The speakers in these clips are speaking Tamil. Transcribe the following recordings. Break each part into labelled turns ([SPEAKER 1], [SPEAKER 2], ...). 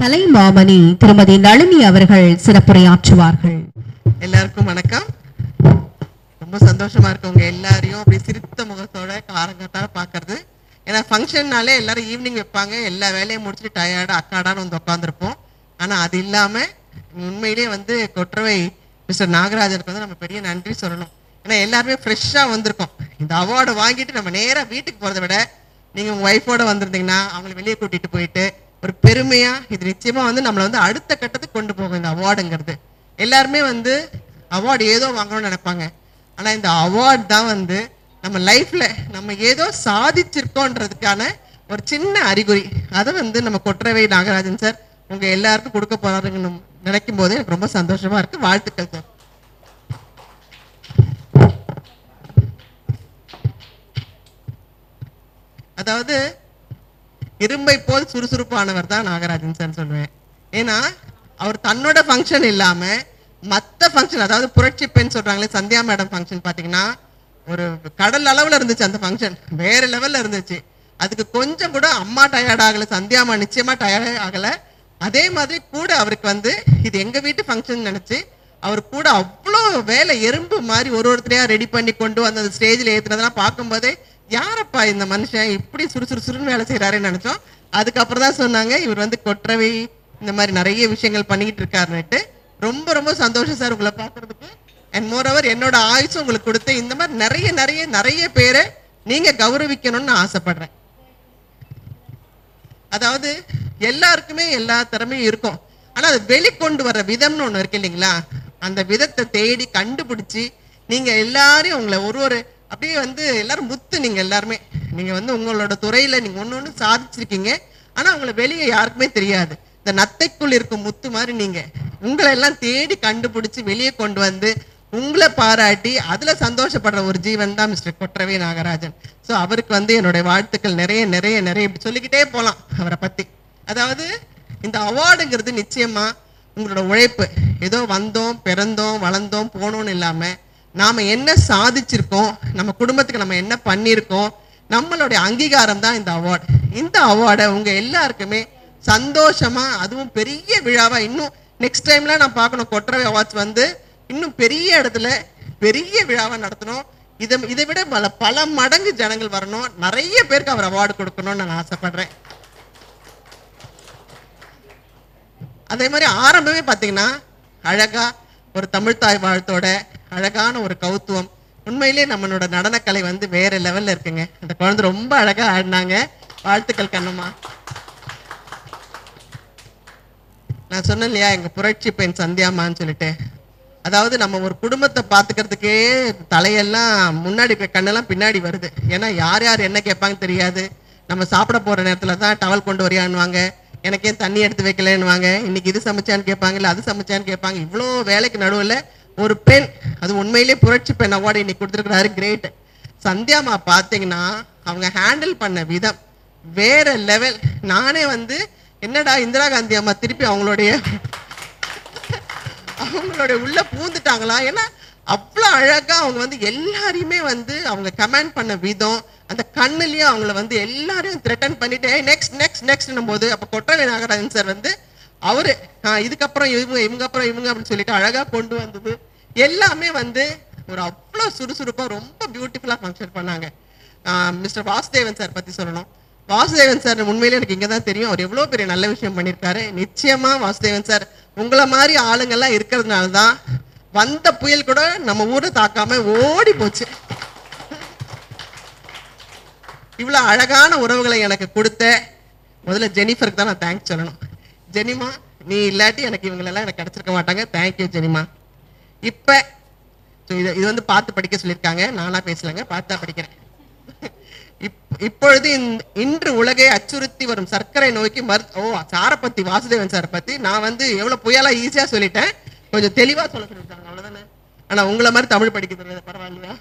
[SPEAKER 1] கலைமாமணி திருமதி நளினி அவர்கள் சிறப்புரையாற்றுவார்கள்.
[SPEAKER 2] எல்லாருக்கும் வணக்கம். ரொம்ப சந்தோஷமா இருக்கு உங்க எல்லாரையும் அப்படி சிரித்த முகத்தோட காரங்கட்டாக பார்க்கறது ஏன்னா ஃபங்க்ஷன்னாலே எல்லாரும் ஈவினிங் வைப்பாங்க. எல்லா வேலையும் முடிச்சுட்டு டயர்டா அக்காடான்னு வந்து உட்காந்துருப்போம் ஆனா அது இல்லாம உண்மையிலேயே வந்து கொற்றவை மிஸ்டர் நாகராஜனுக்கு வந்து நம்ம பெரிய நன்றி சொல்லணும். ஏன்னா எல்லாருமே ஃப்ரெஷ்ஷா வந்திருக்கோம். இந்த அவார்டு வாங்கிட்டு நம்ம நேராக வீட்டுக்கு போறதை விட நீங்க உங்க ஒய்ஃபோட வந்திருந்தீங்கன்னா அவங்களை வெளியே கூட்டிட்டு போயிட்டு ஒரு பெருமையா இது நிச்சயமா வந்து நம்மளை வந்து அடுத்த கட்டத்துக்கு கொண்டு போகும் இந்த அவார்டுங்கிறது. எல்லாருமே வந்து அவார்டு ஏதோ வாங்கணும்னு நினைப்பாங்க. ஆனா இந்த அவார்ட் தான் வந்து நம்ம லைஃப்ல நம்ம ஏதோ சாதிச்சிருக்கோன்றதுக்கான ஒரு சின்ன அறிகுறி. அதை வந்து நம்ம கொற்றவை நாகராஜன் சார் உங்க எல்லாருக்கும் கொடுக்க போறாருங்கன்னு நினைக்கும் போது எனக்கு ரொம்ப சந்தோஷமா இருக்கு. வாழ்த்துக்கள் சார். அதாவது இரும்பை போல் சுறுசுறுப்பானவர் தான் நாகராஜன் சார் சொல்லுவேன். ஏன்னா அவர் தன்னோட ஃபங்க்ஷன் இல்லாமல் மற்ற ஃபங்க்ஷன் அதாவது புரட்சி பெண் சொல்கிறாங்களே சந்தியா மேடம் ஃபங்க்ஷன் பார்த்தீங்கன்னா ஒரு கடல் அளவில் இருந்துச்சு அந்த ஃபங்க்ஷன் வேறு லெவலில் இருந்துச்சு. அதுக்கு கொஞ்சம் கூட அம்மா டயர்ட் ஆகல சந்தியாமா நிச்சயமாக டயர்ட் ஆகலை. அதே மாதிரி கூட அவருக்கு வந்து இது எங்கள் வீட்டு ஃபங்க்ஷன் நினச்சி அவர் கூட அவ்வளோ வேலை எறும்பு மாதிரி ஒரு ஒருத்தரையாக ரெடி பண்ணி கொண்டு வந்து அந்த ஸ்டேஜில் ஏற்றுனதெல்லாம் பார்க்கும்போதே யாரப்பா இந்த மனுஷன் இப்படி சுறுசுறுசுறுன்னு வேலை செய்யறாருன்னு நினைச்சோம்? அதுக்கப்புறம் தான் சொன்னாங்க இவர் வந்து கொற்றவை இந்த மாதிரி நிறைய விஷயங்கள் பண்ணிக்கிட்டு இருக்காருன்னுட்டு. ரொம்ப ரொம்ப சந்தோஷம் சார் உங்களை பார்க்கறதுக்கு. அண்ட் மோர் ஓவர் என்னோட ஆயுசும் உங்களுக்கு கொடுத்து இந்த மாதிரி நிறைய நிறைய நிறைய பேரை நீங்க கௌரவிக்கணும்னு நான் ஆசைப்படுறேன். அதாவது எல்லாருக்குமே எல்லா திறமையும் இருக்கும். ஆனா அது வெளிக்கொண்டு வர விதம்னு ஒன்று இருக்கு இல்லைங்களா? அந்த விதத்தை தேடி கண்டுபிடிச்சு நீங்க எல்லாரையும் உங்களை ஒரு ஒரு அப்படியே வந்து எல்லாரும் முத்து நீங்க எல்லாருமே. நீங்க வந்து உங்களோட துறையில நீங்க ஒன்று ஒன்று சாதிச்சிருக்கீங்க. ஆனா உங்களை வெளியே யாருக்குமே தெரியாது. இந்த நத்தைக்குள் இருக்கும் முத்து மாதிரி நீங்க. உங்களை எல்லாம் தேடி கண்டுபிடிச்சு வெளியே கொண்டு வந்து உங்களை பாராட்டி அதுல சந்தோஷப்படுற ஒரு ஜீவன் தான் மிஸ்டர் கொற்றவே நாகராஜன். ஸோ அவருக்கு வந்து என்னுடைய வாழ்த்துக்கள் நிறைய நிறைய நிறைய. இப்படி சொல்லிக்கிட்டே போகலாம் அவரை பத்தி. அதாவது இந்த அவார்டுங்கிறது நிச்சயமா உங்களோட உழைப்பு. ஏதோ வந்தோம் பிறந்தோம் வளர்ந்தோம் போனோம்னு இல்லாம நாம் என்ன சாதிச்சிருக்கோம் நம்ம குடும்பத்துக்கு நம்ம என்ன பண்ணியிருக்கோம் நம்மளுடைய அங்கீகாரம் தான் இந்த அவார்டு இந்த அவார்டை உங்கள் எல்லாருக்குமே சந்தோஷமாக அதுவும் பெரிய விழாவாக இன்னும் நெக்ஸ்ட் டைமில் நான் பார்க்கணும் கொற்றவை அவார்ட்ஸ் வந்து இன்னும் பெரிய இடத்துல பெரிய விழாவாக நடத்தணும். இதை இதை விட பல பல மடங்கு ஜனங்கள் வரணும். நிறைய பேருக்கு அவர் அவார்டு கொடுக்கணும்னு நான் ஆசைப்படுறேன். அதே மாதிரி ஆரம்பமே பார்த்தீங்கன்னா அழகாக ஒரு தமிழ்தாய் வாழ்த்தோட அழகான ஒரு கௌத்துவம். உண்மையிலேயே நம்மளோட நடனக்கலை வந்து வேற லெவல்ல இருக்குங்க. அந்த குழந்தை ரொம்ப அழகா ஆடினாங்க. வாழ்த்துக்கள் கண்ணம்மா. நான் சொன்னேன் இல்லையா எங்க புரட்சி பெண் சந்தியாமான்னு சொல்லிட்டு. அதாவது நம்ம ஒரு குடும்பத்தை பார்த்துக்கிறதுக்கே தலையெல்லாம் முன்னாடி கண்ணெல்லாம் பின்னாடி வருது. ஏன்னா யார் யார் என்ன கேட்பாங்க தெரியாது. நம்ம சாப்பிட போற நேரத்தில் தான் டவல் கொண்டு வரியான்னுவாங்க. எனக்கே தண்ணி எடுத்து வைக்கலன்னுவாங்க. இன்னைக்கு இது சமைச்சான்னு கேட்பாங்க இல்லை அது சமைச்சான்னு கேட்பாங்க. இவ்வளோ வேலைக்கு நடுவில் ஒரு பெண் அது உண்மையிலேயே புரட்சி பெண் அவார்டு இன்னைக்கு கொடுத்துருக்கிறாரு கிரேட் சந்தியாமா பார்த்தீங்கன்னா அவங்க ஹேண்டில் பண்ண விதம் வேற லெவல் நானே வந்து என்னடா இந்திரா காந்தி அம்மா திருப்பி அவங்களுடைய அவங்களுடைய உள்ள பூந்துட்டாங்களா? ஏன்னா அவ்வளோ அழகாக அவங்க வந்து எல்லாரையுமே வந்து அவங்க கமெண்ட் பண்ண விதம் அந்த கண்ணுலேயும் அவங்கள வந்து எல்லாரையும் த்ரெட்டன் பண்ணிட்டு நெக்ஸ்ட் நெக்ஸ்ட் நெக்ஸ்ட் போது அப்போ கொட்டவை நாகராஜன் சார் வந்து அவரு இதுக்கப்புறம் இவங்க இவங்க அப்புறம் இவங்க அப்படின்னு சொல்லிட்டு அழகா கொண்டு வந்தது. எல்லாமே வந்து ஒரு அவ்வளோ சுறுசுறுப்பா ரொம்ப பியூட்டிஃபுல்லா ஃபங்க்ஷன் பண்ணாங்க. மிஸ்டர் வாசுதேவன் சார் பத்தி சொல்லணும். வாசுதேவன் சார் உண்மையிலே எனக்கு இங்கே தான் தெரியும். அவர் எவ்வளோ பெரிய நல்ல விஷயம் பண்ணியிருக்காரு நிச்சயமாக வாசுதேவன் சார் உங்களை மாதிரி ஆளுங்கள்லாம் இருக்கிறதுனால தான் வந்த புயல் கூட நம்ம ஊரை தாக்காம ஓடி போச்சு. இவ்வளோ அழகான உறவுகளை எனக்கு கொடுத்த முதல்ல ஜெனிஃபருக்கு தான் நான் தேங்க்ஸ் சொல்லணும். ஜெனிமா நீ இல்லாட்டி எனக்கு இவங்களெல்லாம் எனக்கு கிடைச்சிருக்க மாட்டாங்க. Thank you Jenima. இப்ப ஸோ இது இது வந்து பார்த்து படிக்க சொல்லியிருக்காங்க. நானா பேசலங்க பார்த்தா படிக்கிறேன். இப்- இப்பொழுது இன்று உலகை அச்சுறுத்தி வரும் சர்க்கரை நோய்க்கு மரு ஓ சாரை பற்றி வாசுதேவன் சாரை பத்தி நான் வந்து எவ்வளோ புயலா ஈஸியா சொல்லிட்டேன். கொஞ்சம் தெளிவா சொல்ல சொல்லியிருக்காங்க அவ்வளோதானே ஆனா உங்களை மாதிரி தமிழ் படிக்க தெரியாது பரவாயில்லையா?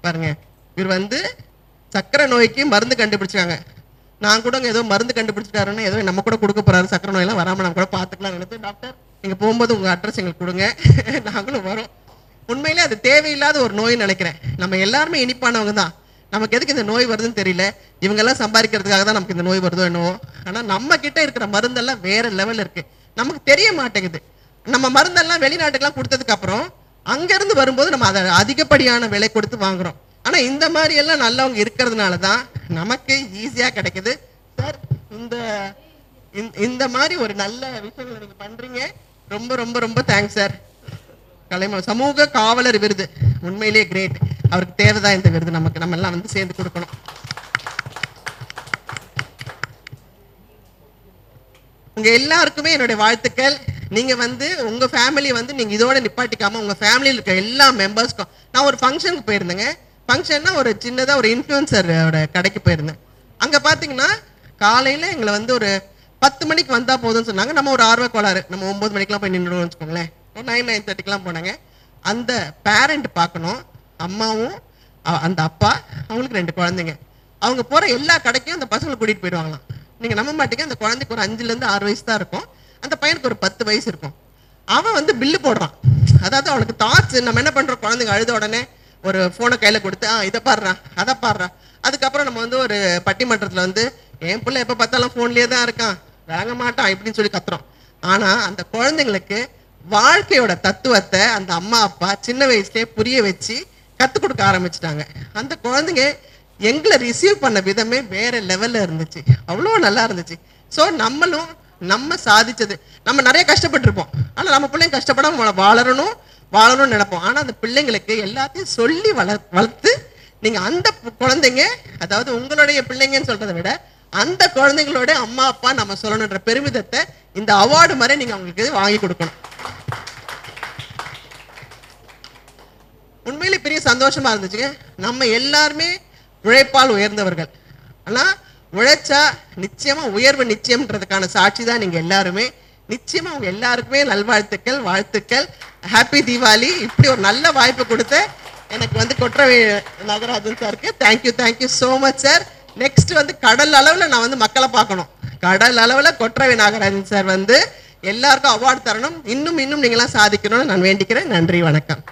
[SPEAKER 2] பாருங்க இவர் வந்து சர்க்கரை நோய்க்கு மருந்து கண்டுபிடிச்சாங்க நான் கூட ஏதோ மருந்து கண்டுபிடிச்சிட்டாருன்னு ஏதோ நம்ம கூட கொடுக்க போறாரு. சக்கரை நோயெல்லாம் வராம நம்ம கூட பாத்துக்கலாம் நினைத்து டாக்டர் நீங்க போகும்போது உங்க அட்ரஸ் எங்களுக்கு கொடுங்க. நாங்களும் வரோம். உண்மையிலே அது தேவையில்லாத ஒரு நோய் நினைக்கிறேன். நம்ம எல்லாருமே இனிப்பானவங்க தான். நமக்கு எதுக்கு இந்த நோய் வருதுன்னு தெரியல. இவங்கெல்லாம் சம்பாதிக்கிறதுக்காக தான் நமக்கு இந்த நோய் வருதோ என்னவோ. ஆனா நம்ம கிட்ட இருக்கிற மருந்தெல்லாம் வேற லெவல் இருக்கு. நமக்கு தெரிய மாட்டேங்குது. நம்ம மருந்தெல்லாம் வெளிநாட்டுக்கெல்லாம் கொடுத்ததுக்கு அப்புறம் அங்கிருந்து வரும்போது நம்ம அதை அதிகப்படியான விலை கொடுத்து வாங்குறோம். ஆனா இந்த மாதிரி எல்லாம் நல்லவங்க இருக்கிறதுனால தான் நமக்கு ஈஸியா கிடைக்குது. சார் இந்த இந்த- மாதிரி ஒரு நல்ல விஷயங்களை நீங்கள் பண்றீங்க. ரொம்ப ரொம்ப ரொம்ப தேங்க்ஸ் சார் கலைம சமூக காவலர் விருது. உண்மையிலேயே கிரேட் அவருக்கு தேவைதான் இந்த விருது. நமக்கு நம்ம எல்லாம் வந்து சேர்ந்து கொடுக்கணும். உங்க எல்லாருக்குமே என்னுடைய வாழ்த்துக்கள். நீங்க வந்து உங்க ஃபேமிலி வந்து நீங்க இதோட நிப்பாட்டிக்காம உங்க ஃபேமிலியில் இருக்க எல்லா மெம்பர்ஸ்க்கும் நான் ஒரு ஃபங்க்ஷனுக்கு போயிருந்தேங்க. ஃபங்க்ஷன்னா ஒரு சின்னதாக ஒரு இன்ஃப்ளூயன்சரோட கடைக்கு போயிருந்தேன். அங்கே பார்த்தீங்கன்னா காலையில் எங்களை வந்து ஒரு பத்து மணிக்கு வந்தால் போதும்னு சொன்னாங்க. நம்ம ஒரு ஆர்வ கோளாறு. நம்ம ஒம்பது மணிக்கெல்லாம் போய் நின்றுடுவோம்னு வச்சுக்கோங்களேன். ஒரு நைன் நைன் தேர்ட்டிக்கெலாம் போனாங்க. அந்த பேரண்ட் பார்க்கணும். அம்மாவும் அந்த அப்பா அவங்களுக்கு ரெண்டு குழந்தைங்க. அவங்க போகிற எல்லா கடைக்கும் அந்த பசங்களை கூட்டிகிட்டு போயிடுவாங்களாம். நீங்கள் நம்ப மாட்டீங்க. அந்த குழந்தைக்கு ஒரு அஞ்சுலேருந்து ஆறு வயசு தான் இருக்கும். அந்த பையனுக்கு ஒரு பத்து வயசு இருக்கும். அவன் வந்து பில்லு போடுறான். அதாவது அவனுக்கு தாட்ஸ் நம்ம என்ன பண்ணுறோம் குழந்தைங்க அழுத உடனே ஒரு ஃபோனை கையில் கொடுத்து ஆ இதை பாடுறான் அதை பாடுறான் அதுக்கப்புறம் நம்ம வந்து ஒரு பட்டிமன்றத்தில் வந்து என் பிள்ளை எப்போ பார்த்தாலும் ஃபோன்லேயே தான் இருக்கான். விளங்க மாட்டான் இப்படின்னு சொல்லி கத்துறோம். ஆனால் அந்த குழந்தைங்களுக்கு வாழ்க்கையோட தத்துவத்தை அந்த அம்மா அப்பா சின்ன வயசுலேயே புரிய வச்சு கற்றுக் கொடுக்க ஆரம்பிச்சிட்டாங்க. அந்த குழந்தைங்க எங்களை ரிசீவ் பண்ண விதமே வேற லெவலில் இருந்துச்சு. அவ்வளோ நல்லா இருந்துச்சு. ஸோ நம்மளும் நம்ம சாதிச்சது நம்ம நிறைய கஷ்டப்பட்டிருப்போம். ஆனால் நம்ம பிள்ளைங்க கஷ்டப்படாம வள- வாழறணும் வாழணும்னு நினைப்போம். ஆனால் அந்த பிள்ளைங்களுக்கு எல்லாத்தையும் சொல்லி வள வளர்த்து நீங்கள் அந்த குழந்தைங்க அதாவது உங்களுடைய பிள்ளைங்கன்னு சொல்றதை விட அந்த குழந்தைங்களோட அம்மா அப்பா நம்ம சொல்லணுன்ற பெருமிதத்தை இந்த அவார்டு மாதிரி நீங்கள் அவங்களுக்கு வாங்கி கொடுக்கணும். உண்மையிலே பெரிய சந்தோஷமா இருந்துச்சுங்க. நம்ம எல்லாருமே உழைப்பால் உயர்ந்தவர்கள். ஆனால் உழைச்சா நிச்சயமாக உயர்வு நிச்சயம்ன்றதுக்கான சாட்சி தான் நீங்கள் எல்லாருமே. நிச்சயமா அவங்க எல்லாருக்குமே நல்வாழ்த்துக்கள் வாழ்த்துக்கள். ஹாப்பி தீபாவளி இப்படி ஒரு நல்ல வாய்ப்பு கொடுத்து எனக்கு வந்து கொற்றவை நகராஜன் சாருக்கு thank you thank you so much sir next வந்து கடல் அளவில் நான் வந்து மக்களை பார்க்கணும். கடல் அளவில் கொற்றவை நாகராஜன் சார் வந்து எல்லாருக்கும் அவார்டு தரணும். இன்னும் இன்னும் நீங்களாம் சாதிக்கணும்னு நான் வேண்டிக்கிறேன். நன்றி வணக்கம்.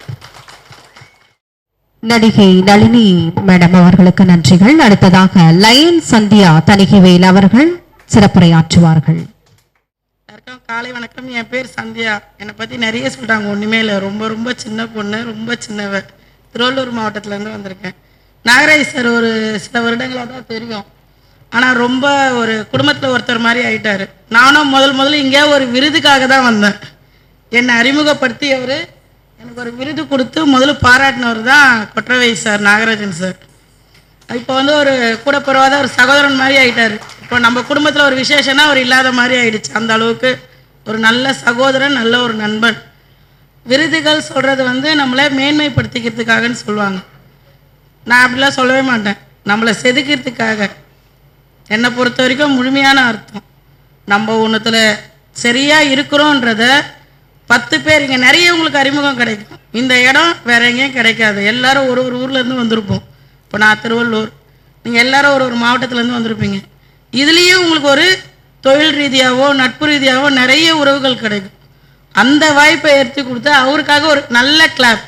[SPEAKER 1] நடிகை நளினி மேடம் அவர்களுக்கு நன்றிகள். அடுத்ததாக லயன் சந்தியா தணிகைவேல் அவர்கள் சிறப்புரையாற்றுவார்கள்.
[SPEAKER 3] வணக்கம் காலை வணக்கம். என் பேர் சந்தியா. என்னை பற்றி நிறைய சொல்கிறாங்க ஒன்றுமே இல்லை. ரொம்ப ரொம்ப சின்ன பொண்ணு ரொம்ப சின்னவ. திருவள்ளூர் மாவட்டத்துலேருந்து வந்திருக்கேன். நாகராஜ் சார் ஒரு சில வருடங்களாக தான் தெரியும். ஆனால் ரொம்ப ஒரு குடும்பத்தில் ஒருத்தர் மாதிரி ஆயிட்டாரு. நானும் முதல் முதல்ல இங்கே ஒரு விருதுக்காக தான் வந்தேன். என்னை அறிமுகப்படுத்தியவர் எனக்கு ஒரு விருது கொடுத்து முதல்ல பாராட்டினவர் தான் கொற்றவை சார் நாகராஜன் சார். இப்போ வந்து ஒரு கூட பிறவாத ஒரு சகோதரன் மாதிரி ஆயிட்டார். இப்போ நம்ம குடும்பத்தில் ஒரு விசேஷம்னா அவர் இல்லாத மாதிரி ஆயிடுச்சு. அந்த அளவுக்கு ஒரு நல்ல சகோதரன் நல்ல ஒரு நண்பன். விருதுகள் சொல்கிறது வந்து நம்மளை மேன்மைப்படுத்திக்கிறதுக்காகன்னு சொல்லுவாங்க. நான் அப்படிலாம் சொல்லவே மாட்டேன். நம்மளை செதுக்கிறதுக்காக. என்னை பொறுத்த வரைக்கும் முழுமையான அர்த்தம். நம்ம ஒன்றுத்தில் சரியாக இருக்கிறோன்றத பத்து பேர் இங்கே நிறைய உங்களுக்கு அறிமுகம் கிடைக்கும். இந்த இடம் வேற எங்கேயும் கிடைக்காது. எல்லோரும் ஒரு ஒரு ஊர்லேருந்து வந்திருப்போம். இப்போ நான் திருவள்ளூர். நீங்கள் எல்லாரும் ஒரு ஒரு மாவட்டத்துலேருந்து வந்திருப்பீங்க. இதுலேயும் உங்களுக்கு ஒரு தொழில் ரீதியாகவோ நட்பு ரீதியாகவோ நிறைய உறவுகள் கிடைக்கும். அந்த வாய்ப்பை எடுத்து கொடுத்து அவருக்காக ஒரு நல்ல கிளாப்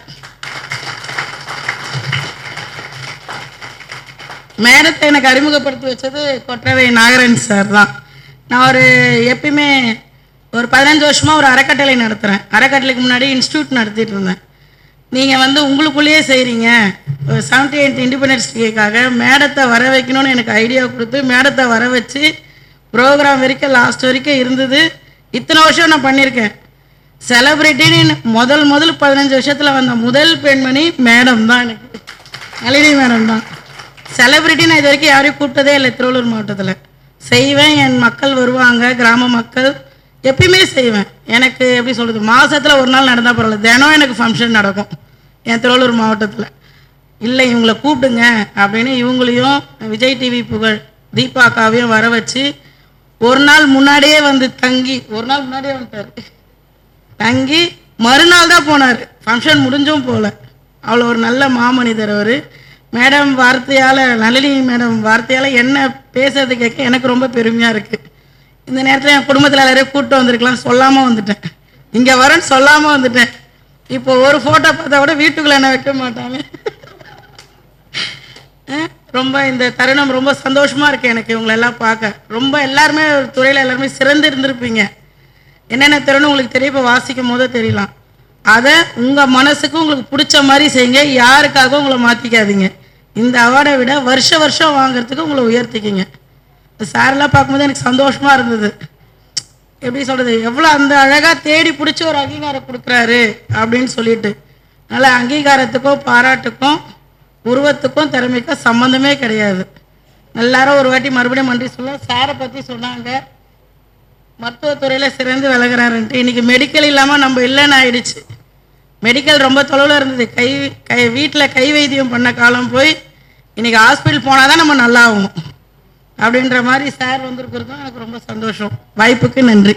[SPEAKER 3] மேடத்தை எனக்கு அறிமுகப்படுத்தி வச்சது கொற்றவை நாகரன் சார் தான். நான் ஒரு எப்பயுமே ஒரு பதினஞ்சு வருஷமாக ஒரு அறக்கட்டளை நடத்துகிறேன் அறக்கட்டளைக்கு முன்னாடி இன்ஸ்டியூட் நடத்திட்டு இருந்தேன். நீங்கள் வந்து உங்களுக்குள்ளேயே செய்கிறீங்க செவன்டி எயிட் இண்டிபெண்டன்ஸ் டேக்காக மேடத்தை வர வைக்கணும்னு எனக்கு ஐடியா கொடுத்து மேடத்தை வர வச்சு ப்ரோக்ராம் வரைக்கும் லாஸ்ட் வரைக்கும் இருந்தது. இத்தனை வருஷம் நான் பண்ணியிருக்கேன். செலப்ரிட்டின்னு முதல் முதல் பதினஞ்சு வருஷத்தில் வந்த முதல் பெண்மணி மேடம் தான் எனக்கு. நளினி மேடம் தான். செலப்ரிட்டி நான் இது வரைக்கும் யாரையும் கூப்பிட்டதே இல்லை திருவள்ளூர் மாவட்டத்தில். செய்வேன் என் மக்கள் வருவாங்க கிராம மக்கள். எப்பயுமே செய்வேன். எனக்கு எப்படி சொல்கிறது மாதத்தில் ஒரு நாள் நடந்தால் பரவாயில்ல. தினம் எனக்கு ஃபங்க்ஷன் நடக்கும். என் திருவள்ளூர் மாவட்டத்தில். இல்லை இவங்களை கூப்பிடுங்க அப்படின்னு இவங்களையும் விஜய் டிவி புகழ் தீபா அக்காவையும் வர வச்சு ஒரு நாள் முன்னாடியே வந்து தங்கி ஒரு நாள் முன்னாடியே வந்துட்டார். தங்கி மறுநாள் தான் போனார். ஃபங்க்ஷன் முடிஞ்சும் போகல அவ்வளோ ஒரு நல்ல மாமனிதர் அவர். மேடம் வார்த்தையால் நளினி மேடம் வார்த்தையால் என்ன பேசுறது கேட்க எனக்கு ரொம்ப பெருமையாக இருக்குது இந்த நேரத்தில் என் குடும்பத்தில் எல்லாரையும் கூப்பிட்டு வந்திருக்கலாம் சொல்லாமல் வந்துட்டேன். இங்கே வரேன்னு சொல்லாமல் வந்துட்டேன். இப்போ ஒரு ஃபோட்டோ பார்த்தா கூட வீட்டுக்குள்ளே என்ன வைக்க மாட்டாங்க. ரொம்ப இந்த தருணம் ரொம்ப சந்தோஷமாக இருக்குது எனக்கு இவங்களெல்லாம் பார்க்க. ரொம்ப எல்லாருமே ஒரு துறையில் எல்லாருமே சிறந்து இருந்திருப்பீங்க. என்னென்ன திறனும் உங்களுக்கு தெரிய இப்போ வாசிக்கும் போதே தெரியலாம். அதை உங்கள் மனசுக்கு உங்களுக்கு பிடிச்ச மாதிரி செய்யுங்க. யாருக்காகவும் உங்களை மாற்றிக்காதீங்க இந்த அவார்டை விட வருஷ வருஷம் வாங்குறதுக்கு உங்களை உயர்த்திக்கிங்க. சாரெல்லாம் பார்க்கும்போது எனக்கு சந்தோஷமாக இருந்தது. எப்படி சொல்கிறது எவ்வளோ அந்த அழகாக தேடி பிடிச்சி ஒரு அங்கீகாரம் கொடுக்குறாரு அப்படின்னு சொல்லிட்டு. அதனால் அங்கீகாரத்துக்கும் பாராட்டுக்கும் உருவத்துக்கும் திறமைக்கும் சம்மந்தமே கிடையாது. எல்லாரும் ஒரு வாட்டி மறுபடியும் நன்றி சொல்ல சாரை பற்றி சொன்னாங்க. மருத்துவத்துறையில் சிறந்து விளங்குறாருன்ட்டு. இன்றைக்கி மெடிக்கல் இல்லாமல் நம்ம இல்லைன்னு ஆயிடுச்சு. மெடிக்கல் ரொம்ப தொலைவில் இருந்தது. கை கை வீட்டில் கை வைத்தியம் பண்ண காலம் போய் இன்றைக்கி ஹாஸ்பிட்டல் போனால் தான் நம்ம நல்லாகும் அப்படின்ற மாதிரி சார் வந்திருக்கிறதும் எனக்கு ரொம்ப சந்தோஷம். வாய்ப்புக்கு நன்றி.